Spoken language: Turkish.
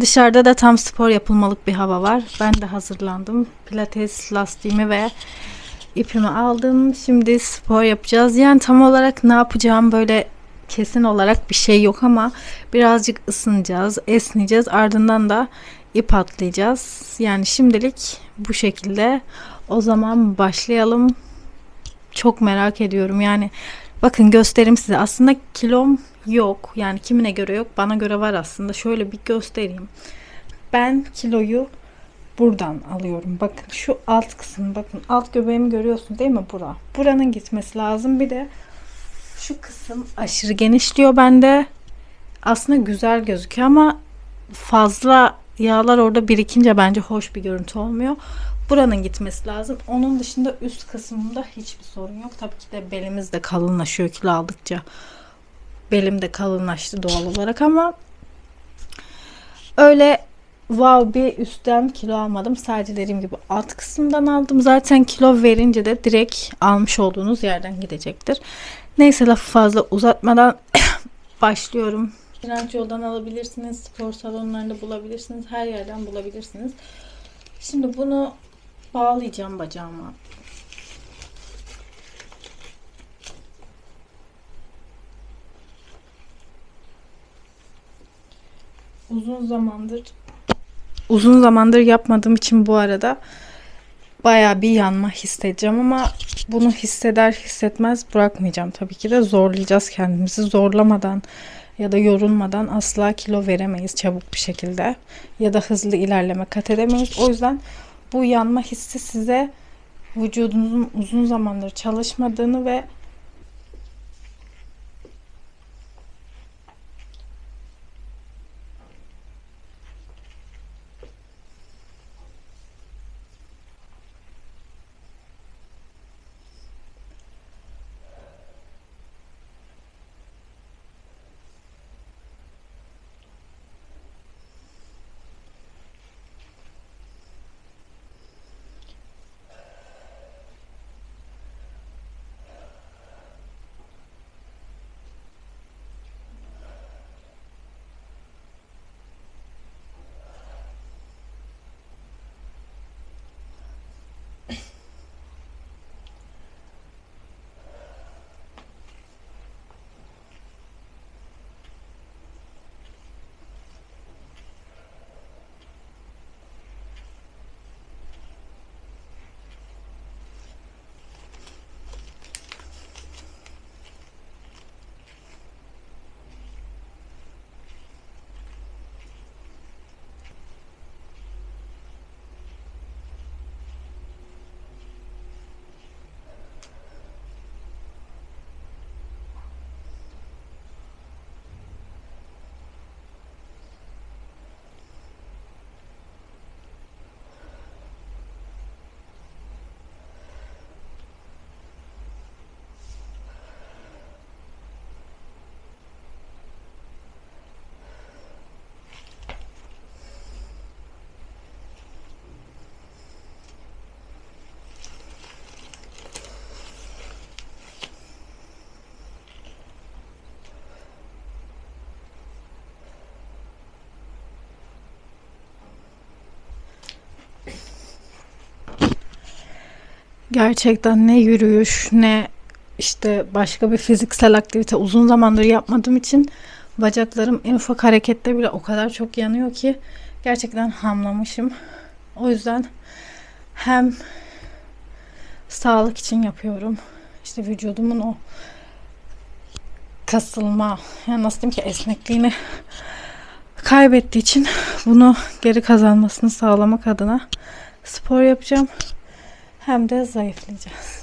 Dışarıda da tam spor yapılmalık bir hava var. Ben de hazırlandım. Pilates lastiğimi ve ipimi aldım. Şimdi spor yapacağız. Yani tam olarak ne yapacağım böyle kesin olarak bir şey yok ama birazcık ısınacağız, esneyeceğiz. Ardından da ip atlayacağız. Yani şimdilik bu şekilde. O zaman başlayalım. Çok merak ediyorum. Yani bakın göstereyim size. Aslında kilom yok. Yani kimine göre yok. Bana göre var aslında. Şöyle bir göstereyim. Ben kiloyu buradan alıyorum. Bakın şu alt kısım. Bakın alt göbeğimi görüyorsunuz değil mi? Bura. Buranın gitmesi lazım. Bir de şu kısım aşırı genişliyor bende. Aslında güzel gözüküyor ama fazla yağlar orada birikince bence hoş bir görüntü olmuyor. Buranın gitmesi lazım. Onun dışında üst kısmında hiçbir sorun yok. Tabii ki de belimiz de kalınlaşıyor kilo aldıkça. Belim de kalınlaştı doğal olarak ama öyle wow bir üstten kilo almadım. Sadece dediğim gibi alt kısımdan aldım. Zaten kilo verince de direkt almış olduğunuz yerden gidecektir. Neyse lafı fazla uzatmadan başlıyorum. Direnç yoldan alabilirsiniz. Spor salonlarında bulabilirsiniz. Her yerden bulabilirsiniz. Şimdi bunu bağlayacağım bacağıma. Uzun zamandır uzun zamandır yapmadığım için bu arada bayağı bir yanma hissedeceğim ama bunu hisseder hissetmez bırakmayacağım tabii ki de zorlayacağız kendimizi zorlamadan ya da yorulmadan asla kilo veremeyiz çabuk bir şekilde ya da hızlı ilerleme kat edemeyiz. O yüzden bu yanma hissi size vücudunuzun uzun zamandır çalışmadığını ve Gerçekten ne yürüyüş ne işte başka bir fiziksel aktivite uzun zamandır yapmadığım için bacaklarım en ufak harekette bile o kadar çok yanıyor ki gerçekten hamlamışım. O yüzden hem sağlık için yapıyorum. İşte vücudumun o kasılma yani nasıl diyeyim ki esnekliğini kaybettiği için bunu geri kazanmasını sağlamak adına spor yapacağım hem de zayıflayacağız.